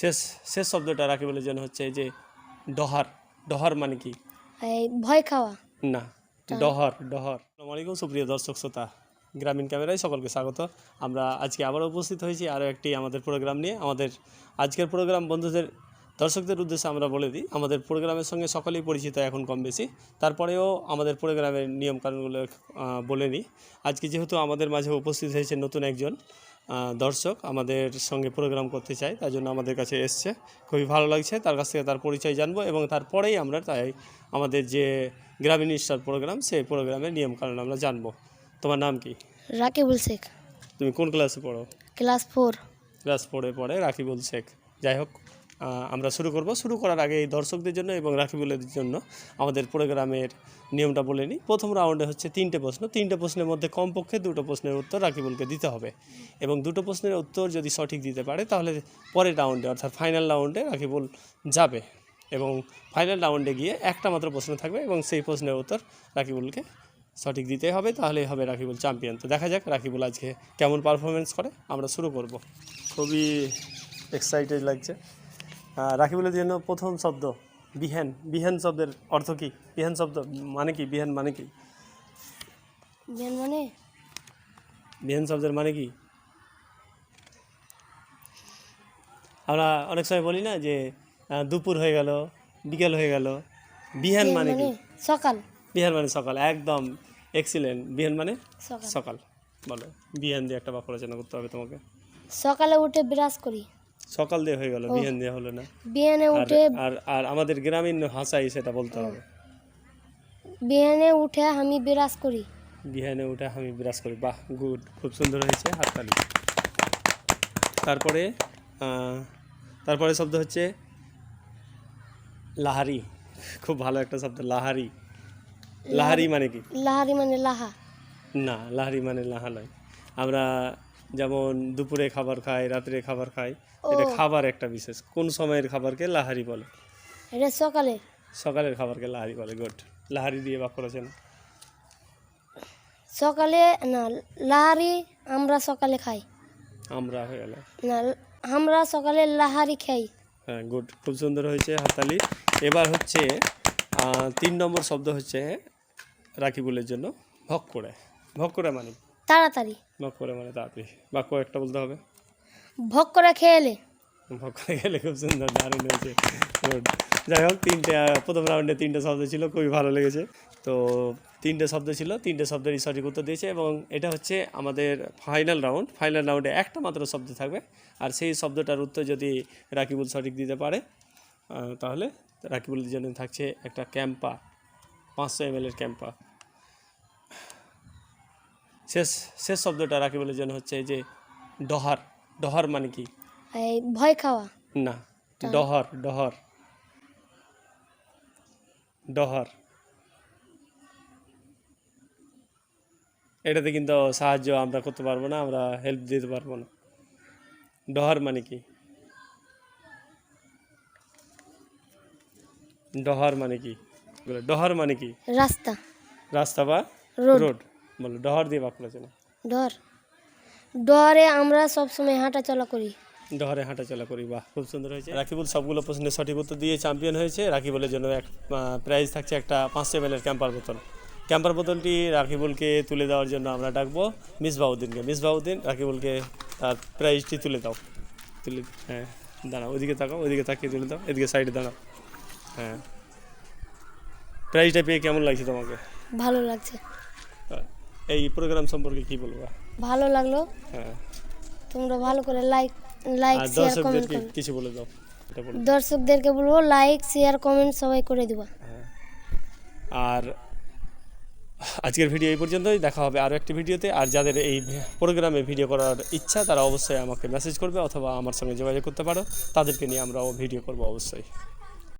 শেষ শেষ শব্দটা রাখি বলে যেন হচ্ছে এই যে ডহার ডহার মানে কি? ভয় খাওয়া। না ডহর ডহর। আসসালামু আলাইকুম সুপ্রিয় দর্শক শ্রোতা। গ্রামীণ ক্যামেরায় সকলকে স্বাগত। আমরা আজকে আবার উপস্থিত হয়েছি আরও একটি আমাদের প্রোগ্রাম নিয়ে। আমাদের আজকের প্রোগ্রাম বন্ধুদের দর্শকদের উদ্দেশ্যে আমরা বলে দিই আমাদের প্রোগ্রামের সঙ্গে সকলেই পরিচিত এখন কম বেশি। তারপরেও আমাদের প্রোগ্রামের নিয়মকানুনগুলো বলে নিই। আজকে যেহেতু আমাদের মাঝে উপস্থিত হয়েছে নতুন একজন দর্শক আমাদের সঙ্গে প্রোগ্রাম করতে চায় তার জন্য আমাদের কাছে এসছে। খুবই ভালো লাগছে তার কাছ থেকে তার পরিচয় জানব এবং তারপরেই আমরা তাই আমাদের যে গ্রামীণ স্টার প্রোগ্রাম সেই প্রোগ্রামের নিয়মকানুন আমরা জানব। তোমার নাম কি? রাকিবুল শেখ। তুমি কোন ক্লাসে পড়ো? Class four. ক্লাস ফোরে পড়ে রাকিবুল শেখ। যাই হোক। আমরা শুরু করব। শুরু করার আগে এই দর্শকদের জন্য এবং রাকিবুলের জন্য আমাদের প্রোগ্রামের নিয়মটা বলে নিই। প্রথম রাউন্ডে হচ্ছে তিনটে প্রশ্ন। তিনটে প্রশ্নের মধ্যে কমপক্ষে দুটো প্রশ্নের উত্তর রাকিবুলকে দিতে হবে। এবং দুটো প্রশ্নের উত্তর যদি সঠিক দিতে পারে, তাহলে পরের রাউন্ডে, অর্থাৎ ফাইনাল রাউন্ডে রাকিবুল যাবে। এবং ফাইনাল রাউন্ডে গিয়ে একটা মাত্র প্রশ্ন থাকবে এবং সেই প্রশ্নের উত্তর রাকিবুলকে সঠিক দিতে হবে। তাহলেই হবে রাকিবুল চ্যাম্পিয়ন। তো দেখা যাক রাকিবুল আজকে কেমন পারফরমেন্স করে। আমরা শুরু করব। খুবই এক্সাইটেড লাগছে। রাকিবুলের জন্য প্রথম শব্দ বিহেন। বিহেন শব্দের অর্থ কী? বিহেন শব্দ মানে কি? বিহেন মানে কি? বিয়ান মানে? বিহেন শব্দের মানে কি? আমরা অনেক সময় বলি না যে দুপুর হয়ে গেল বিকেল হয়ে গেল। বিহান মানে কি? সকাল। বিহান মানে সকাল একদম এক্সিলেন্ট বিহান মানে সকাল। সকাল। বলো বিহান দিয়ে একটা বাক্য রচনা করতে হবে তোমাকে। সকালে উঠে বিরাজ করি। সকাল দিয়ে হয়ে গেল বিহান দিয়ে হলো না। বিহানে উঠে আর আর আমাদের গ্রামীণ ভাষায় সেটা বলতে হবে। বিহানে উঠে আমি বিরাজ করি। বিহানে উঠে আমি বিরাজ করি। বাহ গুড খুব সুন্দর হয়েছে হাততালি। তারপরে তারপরে শব্দ হচ্ছে লাহারি। খুব ভালো একটা শব্দ লাহারি। লাহারি মানে কি? লাহারি মানে লাহা। না লাহারি মানে লাহা নয়। আমরা যেমন দুপুরে খাবার খাই রাত্রে খাবার খাই এটা খাবার একটা বিশেষ। কোন সময়ের খাবারকে লাহারি বলে? এটা সকালে। সকালের খাবারকে লাহারি বলে গুড। লাহারি দিয়ে বাক্য রচনা। সকালে না লাহারি আমরা সকালে খাই। আমরা হয়ে গেল। না আমরা সকালে লাহারি খাই। হ্যাঁ গুড। খুব সুন্দর হয়েছে হাতালি এবার হচ্ছে তিন নম্বর শব্দ হচ্ছে রাকিবুলের জন্য ভক করে ভক করে মানে? তাড়াতাড়ি। ভক করে মানে তাড়াতাড়ি। বাক্য একটা বলতে হবে? ভোগ করে খেয়েলে ভক করে খেলে খুব সুন্দর দারুণ হয়েছে। যাই হোক তিনটে প্রথম রাউন্ডে তিনটে শব্দ ছিল খুবই ভালো লেগেছে। তো তিনটে শব্দ ছিল তিনটে শব্দেরই সঠিক উত্তর দিয়েছে এবং এটা হচ্ছে আমাদের ফাইনাল রাউন্ড ফাইনাল রাউন্ডে একটা মাত্র শব্দ থাকবে। আর সেই শব্দটার উত্তর যদি রাকিবুল সঠিক দিতে পারে তাহলে রাকিবুলের জন্য থাকছে একটা ক্যাম্পা পাঁচশো এম এর ক্যাম্পা। শেষ শেষ শব্দটা রাকিবুলের জন্য হচ্ছে এই যে ডহার ডহার মানে কি? ভয় খাওয়া। না ডহর ডহর। ডহর। এটাতে কিন্তু সাহায্য আমরা করতে পারব না আমরা হেল্প দিতে পারব না। ডহর মানে কি? ডহর মানে কি? ডহর মানে কি? রাস্তা। রাস্তা বা রোড। বলো ডহর দিয়ে বাক্য রচনা ডর ডরে আমরা সব সময় হাঁটা চলা করি। ডহরে হাঁটা চলা করি বাহ খুব সুন্দর হয়েছে। রাকিবুল সবগুলো প্রশ্নের সঠিক উত্তর দিয়ে চ্যাম্পিয়ন হয়েছে। রাকিবুলের জন্য এক প্রাইজ থাকছে একটা পাঁচশো এম ক্যাম্পার বোতল। ক্যাম্পার বোতলটি রাকিবুলকে তুলে দেওয়ার জন্য আমরা ডাকবো মিস বাউদ্দিনকে মিস বাউদ্দিন রাকিবুলকে তার প্রাইজটি তুলে দাও। তুলে হ্যাঁ দাঁড়াও ওইদিকে তাকাও ওইদিকে তাকিয়ে তুলে দাও এদিকে সাইডে দাঁড়াও। হ্যাঁ। প্রাইজটা পেয়ে কেমন লাগছে তোমাকে? ভালো লাগছে। এই প্রোগ্রাম সম্পর্কে কি বলব? ভালো লাগল। হ্যাঁ। তোমরা ভালো করে লাইক লাইক শেয়ার কমেন্ট করো। কিছু বলে দাও দর্শকদেরকে বলব লাইক শেয়ার কমেন্ট সবাই করে দিবা। আর আজকের ভিডিও এই পর্যন্তই দেখা হবে আরও একটি ভিডিওতে আর যাদের এই প্রোগ্রামে ভিডিও করার ইচ্ছা তারা অবশ্যই আমাকে মেসেজ করবে অথবা আমার সঙ্গে যোগাযোগ করতে পারো। তাদেরকে নিয়ে আমরাও ভিডিও করব অবশ্যই।